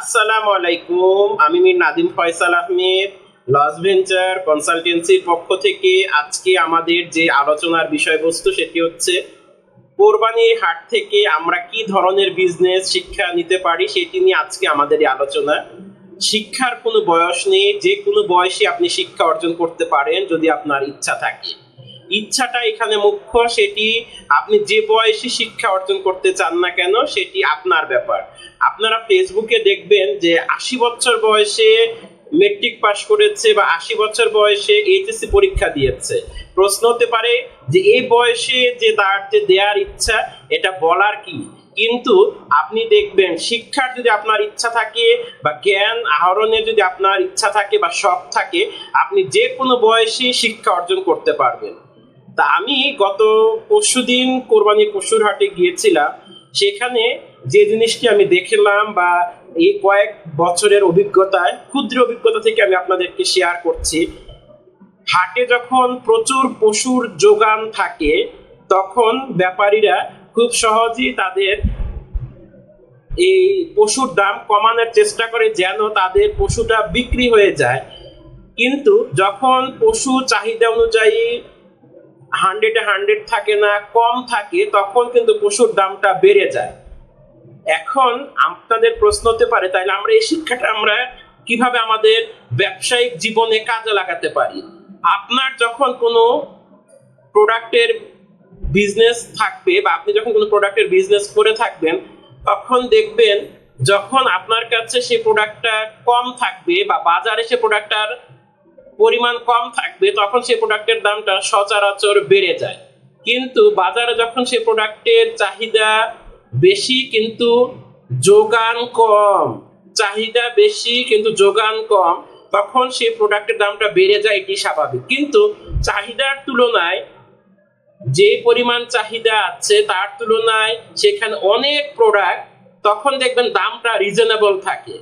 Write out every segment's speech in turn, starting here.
আসসালামু আলাইকুম, আমি মির নাদিম ফয়সাল আহমেদ, লস ভেঞ্চার কনসালটেন্সির পক্ষ থেকে আজকে আমাদের যে আলোচনার বিষয়বস্তু সেটি হচ্ছে, কোরবানির হাট থেকে আমরা কি ধরনের বিজনেস শিক্ষা নিতে পারি সেটি নিয়ে আজকে আমাদের এই আলোচনা। শিক্ষার কোনো বয়স নেই, যে কোনো বয়সে আপনি শিক্ষা অর্জন করতে পারেন যদি আপনার ইচ্ছা থাকে। ইচ্ছাটা এখানে মুখ্য, সেটি আপনি যে বয়সে শিক্ষা অর্জন করতে চান না কেন, সেটি আপনার ব্যাপার। আপনারা ফেসবুকে দেখবেন যে আশি বছর বয়সে মেট্রিক পাশ করেছে বা আশি বছর বয়সে এইচএসসি পরীক্ষা দিয়েছে। প্রশ্ন হতে পারে যে এই বয়সে যে তার যে দেওয়ার ইচ্ছা, এটা বলার কি? কিন্তু আপনি দেখবেন শিক্ষার যদি আপনার ইচ্ছা থাকে বা জ্ঞান আহরণের যদি আপনার ইচ্ছা থাকে বা শখ থাকে, আপনি যে কোনো বয়সে শিক্ষা অর্জন করতে পারবেন। তা আমি গত পরশুদিন কোরবানি পশুর হাটে গিয়েছিলাম। সেখানে যে জিনিসটি আমি দেখলাম বা এই কয়েক বছরের অভিজ্ঞতায়, ক্ষুদ্র অভিজ্ঞতা থেকে আমি আপনাদেরকে শেয়ার করছি। হাটে যখন প্রচুর পশুর যোগান থাকে, তখন ব্যাপারীরা খুব সহজেই তাদের এই পশুর দাম কমানোর চেষ্টা করে যেন তাদের পশুটা বিক্রি হয়ে যায়। কিন্তু যখন পশু চাহিদা অনুযায়ী হান্ড্রেডে হান্ড্রেড থাকে না, কম থাকে, তখন কিন্তু পশুর দামটা বেড়ে যায়। এখন আপনাদের প্রশ্ন হতে পারে তাহলে আমরা এই শিক্ষাটা আমরা কীভাবে আমাদের ব্যবসায়িক জীবনে কাজে লাগাতে পারি? আপনার যখন কোনো প্রোডাক্টের বিজনেস থাকবে বা আপনি যখন কোনো প্রোডাক্টের বিজনেস করে থাকবেন, তখন দেখবেন যখন আপনার কাছে সেই প্রোডাক্টটা কম থাকবে বা বাজারে সে প্রোডাক্টটার পরিমাণ কম থাকবে, তখন সেই প্রোডাক্টের দামটা সচরাচর বেড়ে যায়। কিন্তু বাজারে যখন সেই প্রোডাক্টের চাহিদা বেশি, কিন্তু যোগান কম, চাহিদা বেশি, কিন্তু যোগান কম, তখন সেই প্রোডাক্টের দামটা বেড়ে যায়, এটি স্বাভাবিক। কিন্তু চাহিদার তুলনায় যে পরিমাণ চাহিদা আছে, তার তুলনায় সেখানে অনেক প্রোডাক্ট তখন দেখবেন দামটা রিজনেবল থাকে।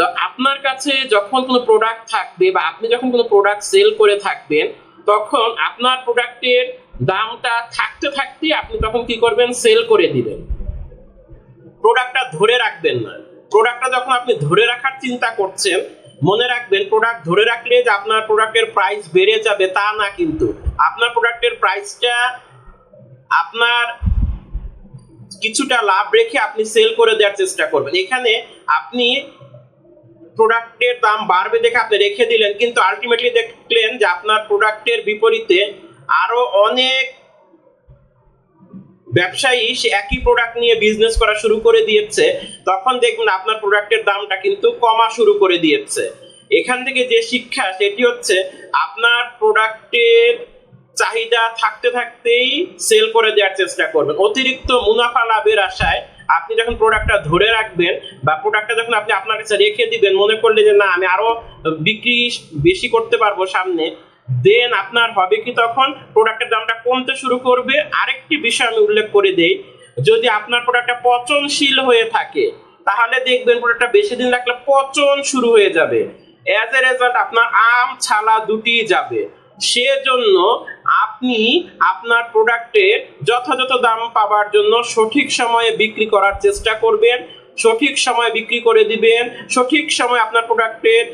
তো আপনার কাছে যখন কোনো প্রোডাক্ট থাকবে বা আপনি যখন কোনো প্রোডাক্ট সেল করে থাকবেন, তখন আপনার প্রোডাক্টের দামটা থাকতে থাকতে আপনি তখন কি করবেন? সেল করে দিবেন। প্রোডাক্টটা ধরে রাখবেন না। প্রোডাক্টটা যখন আপনি ধরে রাখার চিন্তা করছেন, মনে রাখবেন প্রোডাক্ট ধরে রাখলে যে আপনার প্রোডাক্টের প্রাইস বেড়ে যাবে তা না কিন্তু। আপনার প্রোডাক্টের প্রাইসটা আপনার কিছুটা লাভ রেখে আপনি সেল করে দেওয়ার চেষ্টা করবেন। এখানে আপনি প্রোডাক্টের দাম বাড়বে দেখে আপনি রেখে দিলেন, কিন্তু আলটিমেটলি দেখলেন যে আপনার প্রোডাক্টের বিপরীতে আরও অনেক ব্যবসায়ী সে একই প্রোডাক্ট নিয়ে বিজনেস করা শুরু করে দিয়েছে। তখন দেখবেন আপনার প্রোডাক্টের দামটা কিন্তু কমা শুরু করে দিয়েছে। এখান থেকে যে শিক্ষা, সেটি হচ্ছে আপনার প্রোডাক্টের চাহিদা থাকতে থাকতেই সেল করে দেওয়ার চেষ্টা করবেন। অতিরিক্ত মুনাফা লাভের আশায় আপনি যখন প্রোডাক্টটা ধরে রাখবেন বা প্রোডাক্টটা যখন আপনি আপনার কাছে রেখে দিবেন, মনে করলে যে না, আমি আরও বিক্রি বেশি করতে পারব সামনে দেন আপনার হবে কি তখন প্রোডাক্টের দামটা কমতে শুরু করবে। আরেকটি বিষয় আমি উল্লেখ করে দেই, যদি আপনার প্রোডাক্টটা পচনশীল হয়ে থাকে, তাহলে দেখবেন প্রোডাক্টটা বেশি দিন রাখলে পচন শুরু হয়ে যাবে। অ্যাজ এ রেজাল্ট আপনার আম, ছালা দুটি যাবে। সেজন্য আপনি আপনার প্রোডাক্টের যথাযথ দাম পাওয়ার জন্য সঠিক সময়ে বিক্রি করার চেষ্টা করবেন, সঠিক সময় বিক্রি করে দিবেন, সঠিক সময় আপনার প্রোডাক্টের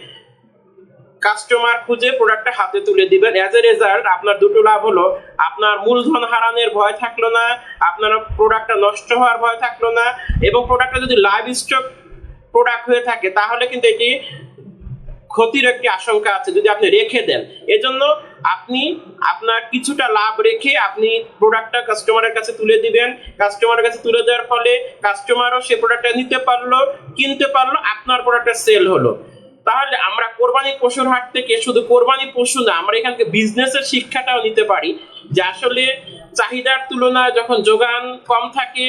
কাস্টমার খুঁজে প্রোডাক্টটা হাতে তুলে দিবেন। অ্যাজ এ রেজাল্ট আপনার দুটো লাভ হলো, আপনার মূলধন হারানোর ভয় থাকল না, আপনার প্রোডাক্টটা নষ্ট হওয়ার ভয় থাকল না, এবং প্রোডাক্টটা যদি লাইভ স্টক প্রোডাক্ট হয়ে থাকে, তাহলে কিন্তু এটি ক্ষতির একটি আশঙ্কা আছে, যদি আপনি রেখে দেন। এজন্য আপনি আপনার কিছুটা লাভ রেখে আপনি প্রোডাক্টটা কাস্টমারের কাছে তুলে দিবেন। কাস্টমারের কাছে তুলে দেওয়ার ফলে কাস্টমারও সে প্রোডাক্টটা নিতে পারল, কিনতে পারল, আপনার প্রোডাক্টটা সেল হলো। তাহলে আমরা কোরবানি পশুর হাট থেকে, শুধু কোরবানি পশু না, আমরা এখান থেকে বিজনেসের শিক্ষাটাও নিতে পারি যে আসলে চাহিদার তুলনায় যখন যোগান কম থাকে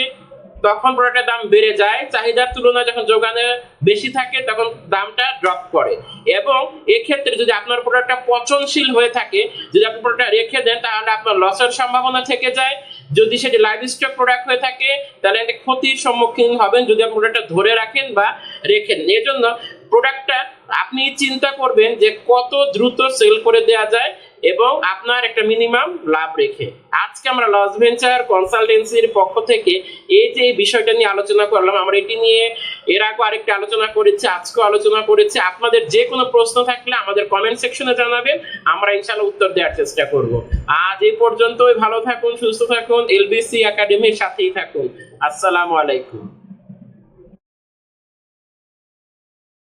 তখন প্রোডাক্টের দাম বেড়ে যায়, চাহিদার তুলনায় যখন যোগানে বেশি থাকে, তখন দামটা ড্রপ করে। এবং এক্ষেত্রে যদি আপনার প্রোডাক্টটা পচনশীল হয়ে থাকে, যদি আপনি প্রোডাক্টটা রেখে দেন, তাহলে আপনার লসের সম্ভাবনা থেকে যায়। যদি সেটি লাইভ স্টক প্রোডাক্ট হয়ে থাকে, তাহলে একটা ক্ষতির সম্মুখীন হবেন যদি আপনি প্রোডাক্টটা ধরে রাখেন বা রেখেন এজন্য প্রোডাক্টটা আপনি চিন্তা করবেন যে কত দ্রুত সেল করে দেওয়া যায় এবং আপনার একটা মিনিমাম লাভ রেখে। আজকে আমরা লস ভেঞ্চার কনসালটেন্সির পক্ষ থেকে এই যে বিষয়টা নিয়ে আলোচনা করলাম, আমরা এটি নিয়ে এর আগে আরেকটা আলোচনা করেছি, আজকেও আলোচনা করেছি। আপনাদের যে কোনো প্রশ্ন থাকলে আমাদের কমেন্ট সেকশনে জানাবেন, আমরা ইনশাল্লাহ উত্তর দেওয়ার চেষ্টা করব। আজ এই পর্যন্তই, ভালো থাকুন, সুস্থ থাকুন, এলবিসি একাডেমির সাথেই থাকুন। আসসালামু আলাইকুম।